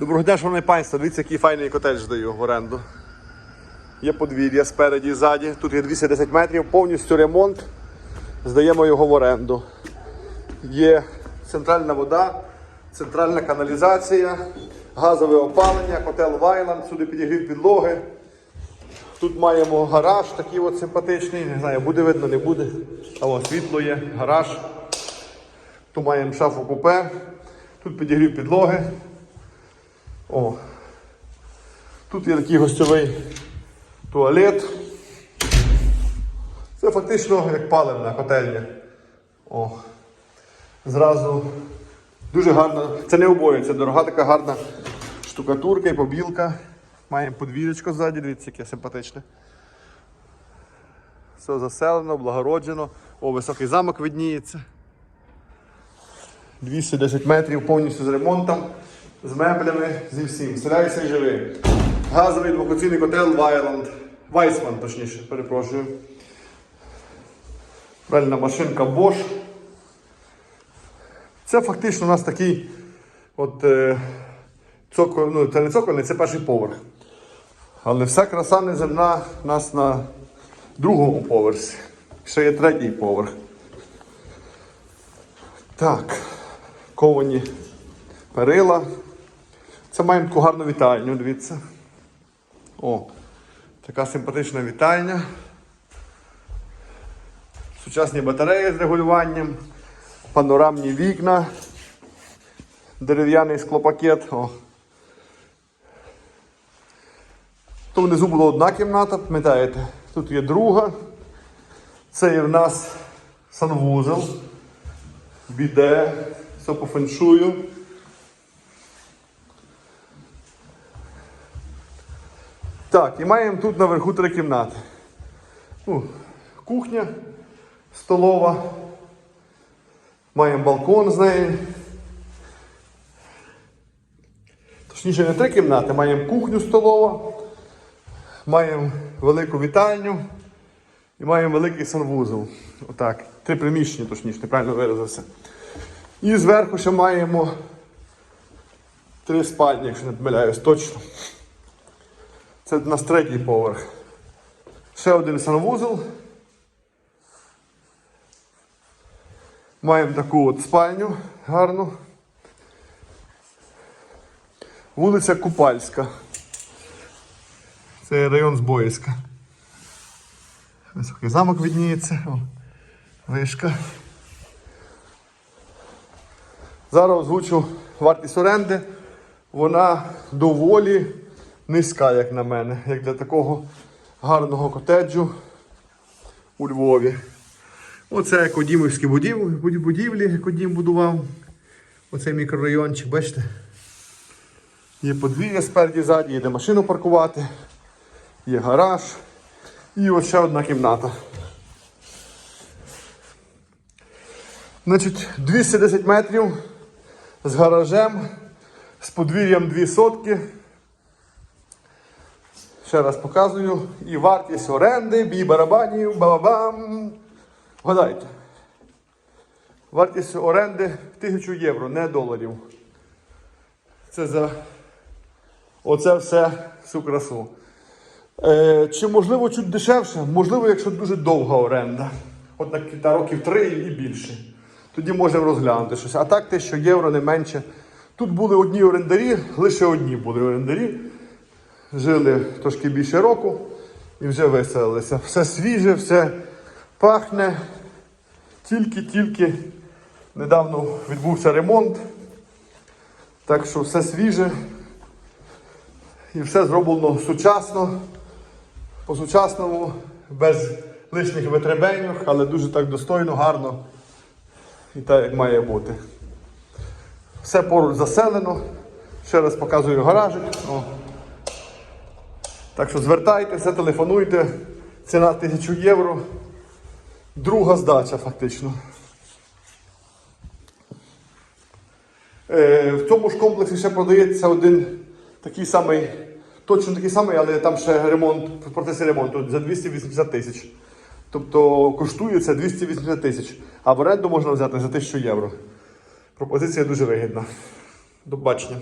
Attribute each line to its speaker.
Speaker 1: Доброго дня, шановне панство. Дивіться, який файний котедж здаю в оренду. Є подвір'я спереді і ззаді. Тут є 210 метрів, повністю ремонт. Здаємо його в оренду. Є центральна вода, центральна каналізація, газове опалення, котел Вайланд, сюди підігрів підлоги. Тут маємо гараж такий от симпатичний, не знаю, буде видно, не буде. А ось світло є, гараж. Тут маємо шафу купе, тут підігрів підлоги. О. Тут є такий гостьовий туалет. Це фактично як паливна котельня. О. Зразу дуже гарно. Це не обоє, це дорога така гарна штукатурка і побілка. Маємо подвір'ячко ззаді, дивіться, яке симпатичне. Все заселено, благороджено. О, високий замок видніється. 210 метрів повністю з ремонтом, з меблями, зі всім. Селяйся і живи. Газовий двокоційний котел Вайланд. Вайсман, точніше, перепрошую. Пральна машинка Bosch. Це фактично у нас такий от е, цоколь, ну це не цокольний, це перший поверх. Але вся краса неземна у нас на другому поверсі. Ще є третій поверх. Так, ковані перила. Це маємо таку гарну вітальню, дивіться. О, така симпатична вітальня. Сучасні батареї з регулюванням, панорамні вікна, дерев'яний склопакет. О. То внизу була одна кімната, пам'ятаєте? Тут є друга. Це є в нас санвузол, біде, все по феншую. Так, і маємо тут наверху три кімнати. Ну, кухня, столова. Маємо балкон з неї. Точніше, не три кімнати, маємо кухню столова, маємо велику вітальню і маємо великий санвузол. Отак. Три приміщення, точніше, неправильно виразився. І зверху ще маємо три спальні, якщо не помиляюсь, точно. Це у нас третій поверх. Ще один санвузол. Маємо таку от спальню гарну. Вулиця Купальська. Це район Збоїська. Високий замок відніється. Вишка. Зараз озвучу вартість оренди. Вона доволі низька, як на мене, як для такого гарного котеджу у Львові. Оце Кодімівські будівлі, будівлі, Кодім будував. Оцей мікрорайончик, бачите? Є подвір'я спереді ззаді, є де машину паркувати, є гараж і ось ще одна кімната. Значить, 210 метрів з гаражем, з подвір'ям 2 сотки. Ще раз показую. І вартість оренди, бій барабанів, бабабам. Вгадайте. Вартість оренди 1000 євро, не доларів. Це за оце все всю красу. Е, чи можливо чуть дешевше? Можливо, якщо дуже довга оренда. От на кілька років три і більше. Тоді можемо розглянути щось. А так 1000 євро не менше. Тут були одні орендарі, лише одні були орендарі. Жили трошки більше року і вже виселилися. Все свіже, все пахне. Тільки-тільки недавно відбувся ремонт. Так що все свіже. І все зроблено сучасно, по-сучасному, без лишніх витребеньок, але дуже так достойно, гарно і так, як має бути. Все поруч заселено. Ще раз показую гаражик. О. Так що звертайтеся, телефонуйте. Ціна 1000 євро. Друга здача фактично. Е, в цьому ж комплексі ще продається один такий самий, точно такий самий, але там ще ремонт, процесі ремонту за 280 тисяч. Тобто коштує це 280 тисяч, а в оренду можна взяти за 1000 євро. Пропозиція дуже вигідна. До побачення.